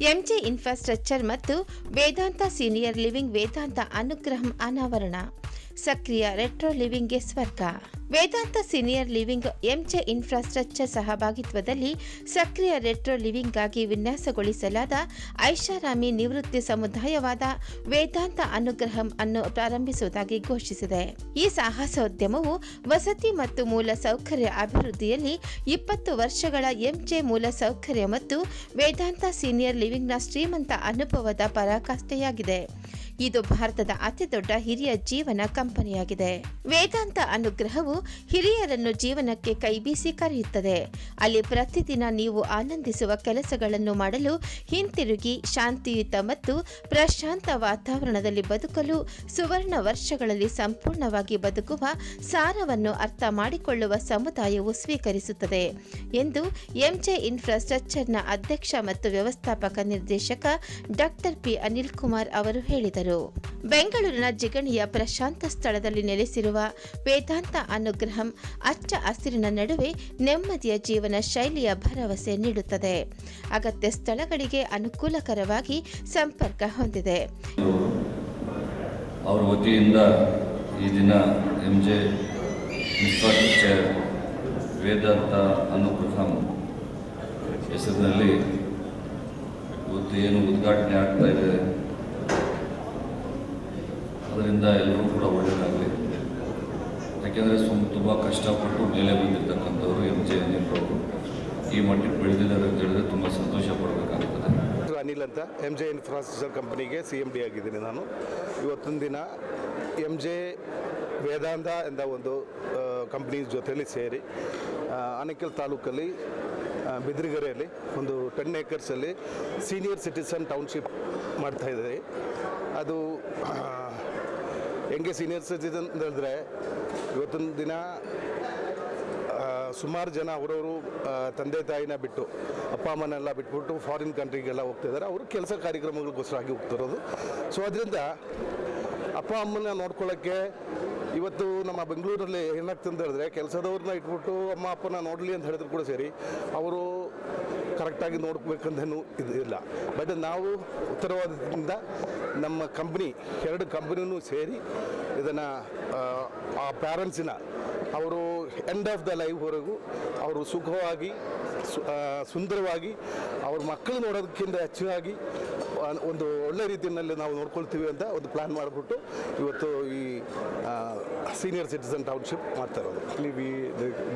MJ infrastructure ಮತ್ತು ವೇದಾಂತ senior living ವೇದಾಂತ ಅನುಗ್ರಹಂ ಅನಾವರಣ. ಸಕ್ರಿಯ ರೆಟ್ರೋ ಲಿವಿಂಗ್ಗೆ ಸ್ವರ್ಗ. Vedanta senior living MJ infrastructure ಸಹಭಾಗಿತ್ವದಲ್ಲಿ ಸಕ್ರಿಯ ರೆಟ್ರೋ ಲಿವಿಂಗ್ಗಾಗಿ ವಿನ್ಯಾಸಗೊಳಿಸಲಾದ ಐಷಾರಾಮಿ ನಿವೃತ್ತಿ ಸಮುದಾಯವಾದ ವೇದಾಂತ ಅನುಗ್ರಹಂ ಅನ್ನು ಪ್ರಾರಂಭಿಸುವುದಾಗಿ ಘೋಷಿಸಿದೆ. ಈ ಸಾಹಸೋದ್ಯಮವು ವಸತಿ ಮತ್ತು ಮೂಲ ಸೌಕರ್ಯ ಅಭಿವೃದ್ಧಿಯಲ್ಲಿ ಇಪ್ಪತ್ತು ವರ್ಷಗಳ ಎಂಜೆ ಮೂಲ ಸೌಕರ್ಯ ಮತ್ತು ವೇದಾಂತ ಸೀನಿಯರ್ ಲಿವಿಂಗ್ನ ಶ್ರೀಮಂತ ಅನುಭವದ ಪರಾಕಾಷ್ಠೆಯಾಗಿದೆ. ಇದು ಭಾರತದ ಅತಿದೊಡ್ಡ ಹಿರಿಯ ಜೀವನ ಕಂಪನಿಯಾಗಿದೆ. ವೇದಾಂತ ಅನುಗ್ರಹವು ಹಿರಿಯರನ್ನು ಜೀವನಕ್ಕೆ ಕೈಬೀಸಿ ಕರೆಯುತ್ತದೆ. ಅಲ್ಲಿ ಪ್ರತಿದಿನ ನೀವು ಆನಂದಿಸುವ ಕೆಲಸಗಳನ್ನು ಮಾಡಲು ಹಿಂತಿರುಗಿ ಶಾಂತಿಯುತ ಮತ್ತು ಪ್ರಶಾಂತ ವಾತಾವರಣದಲ್ಲಿ ಬದುಕಲು ಸುವರ್ಣ ವರ್ಷಗಳಲ್ಲಿ ಸಂಪೂರ್ಣವಾಗಿ ಬದುಕುವ ಸಾರವನ್ನು ಅರ್ಥ ಮಾಡಿಕೊಳ್ಳುವ ಸಮುದಾಯವು ಸ್ವೀಕರಿಸುತ್ತದೆ ಎಂದು ಎಂಜೆ ಇನ್ಫ್ರಾಸ್ಟ್ರಕ್ಚರ್ನ ಅಧ್ಯಕ್ಷ ಮತ್ತು ವ್ಯವಸ್ಥಾಪಕ ನಿರ್ದೇಶಕ ಡಾಕ್ಟರ್ ಪಿ ಅನಿಲ್ ಕುಮಾರ್ ಅವರು ಹೇಳಿದರು. ಬೆಂಗಳೂರಿನ ಜಿಗಣಿಯ ಪ್ರಶಾಂತ ಸ್ಥಳದಲ್ಲಿ ನೆಲೆಸಿರುವ ವೇದಾಂತ ಅನುಗ್ರಹಂ ಅಚ್ಚ ಹಸಿರಿನ ನಡುವೆ ನೆಮ್ಮದಿಯ ಜೀವನ ಶೈಲಿಯ ಭರವಸೆ ನೀಡುತ್ತದೆ. ಅಗತ್ಯ ಸ್ಥಳಗಳಿಗೆ ಅನುಕೂಲಕರವಾಗಿ ಸಂಪರ್ಕ ಹೊಂದಿದೆ. ಅವರ ವತಿಯಿಂದ ಈ ದಿನ ಎಂ ಜೆ ವೇದಾಂತ ಅನುಗ್ರಹಂ ಹೆಸರಿನಲ್ಲಿ ಇವತ್ತು ಏನು ಉದ್ಘಾಟನೆ ಆಗ್ತಾ ಇದೆ. ಅದರಿಂದ ಎಲ್ಲರೂ ಕೂಡ ಒಳ್ಳೆಯದಾಗಲಿ ಯಾಕೆಂದರೆ ಸುಮ್ ತುಂಬ ಕಷ್ಟಪಟ್ಟು ಮೇಲೆ ಬಂದಿರತಕ್ಕಂಥವ್ರು ಎಂ ಜೆ ಅನಿಲ್ರವರು ಈ ಮಟ್ಟಿಗೆ ಬೆಳೆದಿದ್ದಾರೆ ಅಂತ ಹೇಳಿದ್ರೆ ತುಂಬ ಸಂತೋಷ ಪಡಬೇಕಾಗ್ತದೆ. ಅನಿಲ್ ಅಂತ. ಎಂ ಜೆ ಇನ್ಫ್ರಾಸ್ಟ್ರಕ್ಚರ್ ಕಂಪನಿಗೆ ಸಿ ಎಂ ಡಿ ಆಗಿದ್ದೀನಿ ನಾನು. ಇವತ್ತೊಂದು ದಿನ ಎಂ ಜೆ ವೇದಾಂತ ಎಂದ ಒಂದು ಕಂಪ್ನಿ ಜೊತೆಯಲ್ಲಿ ಸೇರಿ ಆನೇಕಲ್ ತಾಲೂಕಲ್ಲಿ ಬಿದ್ರಿಗೆರೆಯಲ್ಲಿ, ಒಂದು ಟೆನ್ ಏಕರ್ಸಲ್ಲಿ ಸೀನಿಯರ್ ಸಿಟಿಸನ್ ಟೌನ್ಶಿಪ್ ಮಾಡ್ತಾಯಿದ್ದೀವಿ ಅದು ಹೆಂಗೆ ಸೀನಿಯರ್ ಸಿಟಿಸನ್ ಅಂತ ಹೇಳಿದ್ರೆ ಇವತ್ತೊಂದು ದಿನ ಸುಮಾರು ಜನ ಅವರವರು ತಂದೆ ತಾಯಿನ ಬಿಟ್ಟು, ಅಪ್ಪ ಅಮ್ಮನೆಲ್ಲ ಬಿಟ್ಬಿಟ್ಟು ಫಾರಿನ್ ಕಂಟ್ರಿಗೆಲ್ಲ ಹೋಗ್ತಿದ್ದಾರೆ ಅವರು ಕೆಲಸ ಕಾರ್ಯಕ್ರಮಗಳಿಗೋಸ್ಕರವಾಗಿ ಹೋಗ್ತಿರೋದು ಸೊ ಅದರಿಂದ ಅಪ್ಪ ಅಮ್ಮನ ನೋಡ್ಕೊಳ್ಳೋಕ್ಕೆ ಇವತ್ತು ನಮ್ಮ ಬೆಂಗಳೂರಲ್ಲಿ ಏನಾಗ್ತದೆ ಅಂತ ಹೇಳಿದ್ರೆ, ಕೆಲಸದವ್ರನ್ನ ಇಟ್ಬಿಟ್ಟು ಅಮ್ಮ ಅಪ್ಪನ ನೋಡಲಿ ಅಂತ ಹೇಳಿದ್ರು ಕೂಡ ಸರಿ, ಅವರು ಕರೆಕ್ಟಾಗಿ ನೋಡ್ಬೇಕಂತನೂ ಇದು ಇಲ್ಲ. ಬಟ್ ನಾವು ಉತ್ತರವಾದದಿಂದ ನಮ್ಮ ಕಂಪ್ನಿ ಎರಡು ಕಂಪ್ನಿನೂ ಸೇರಿ ಇದನ್ನು, ಆ ಪ್ಯಾರೆಂಟ್ಸಿನ ಅವರು ಎಂಡ್ ಆಫ್ ದ ಲೈಫ್ವರೆಗೂ ಅವರು ಸುಖವಾಗಿ ಸುಂದರವಾಗಿ ಅವ್ರ ಮಕ್ಕಳು ನೋಡೋದಕ್ಕಿಂತ ಹೆಚ್ಚಾಗಿ ಒಂದು ಒಳ್ಳೆ ರೀತಿಯಲ್ಲಿ ನಾವು ನೋಡ್ಕೊಳ್ತೀವಿ ಅಂತ ಒಂದು ಪ್ಲ್ಯಾನ್ ಮಾಡಿಬಿಟ್ಟು ಇವತ್ತು ಈ ಸೀನಿಯರ್ ಸಿಟಿಸನ್ ಟೌನ್ಶಿಪ್ ಮಾಡ್ತಾ ಇರೋದು we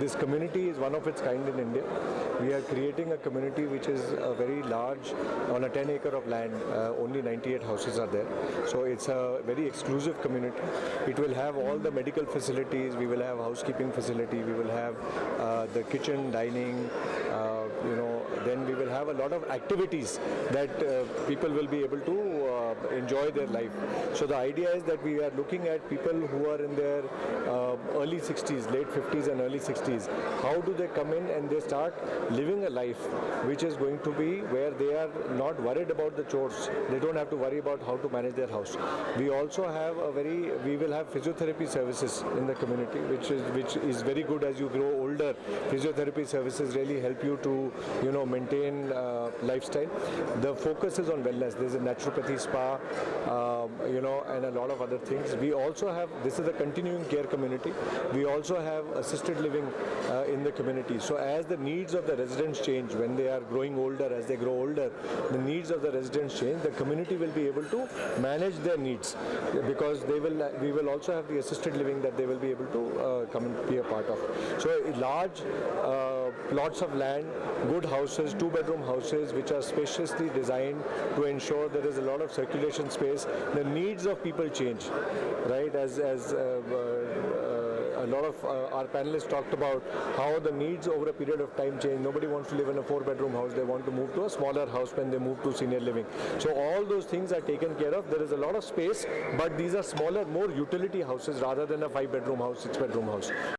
this community is one of its kind in India we are creating a community a community which is a very large, on a 10 acre of land. At only 98 houses are there, so it's a very exclusive community. It will have all the medical facilities. We will have housekeeping facility. We will have kitchen. Uh, you know, then we will have a lot of activities that uh, people will be able to uh, enjoy their life. So the idea is that we are looking at people who are in their uh, early 60s, late 50s, and early 60s. How do they come in and they start living a life which is going to be where they are not worried about the chores. They don't have to worry about how to manage their house. We also have a very we will have physiotherapy services in the community, which is which is very good as you grow older. Physiotherapy services really help you to you know maintain uh, lifestyle. The focus is on wellness. There's a naturopathy spa, um, you know, and a lot of other things. We also have this is a continuing care community. We also have assisted living uh, in the community. So as the needs of the residents change when they are growing older, as they grow older, the needs of the residents change. The community will be able to manage their needs because they will. We will also have the assisted living that they will be able to uh, come and be a part of. So large uh, plots of land, good houses, two-bedroom houses which are spaciously designed to ensure there is a lot of circulation space. The needs of people change, right? As as uh, uh, a lot of uh, our panelists talked about how the needs over a period of time change. Nobody wants to live in a four-bedroom house. They want to move to a smaller house when they move to senior living. So all those things are taken care of. There is a lot of space, but these are smaller, more utility houses rather than a five-bedroom house, six-bedroom house.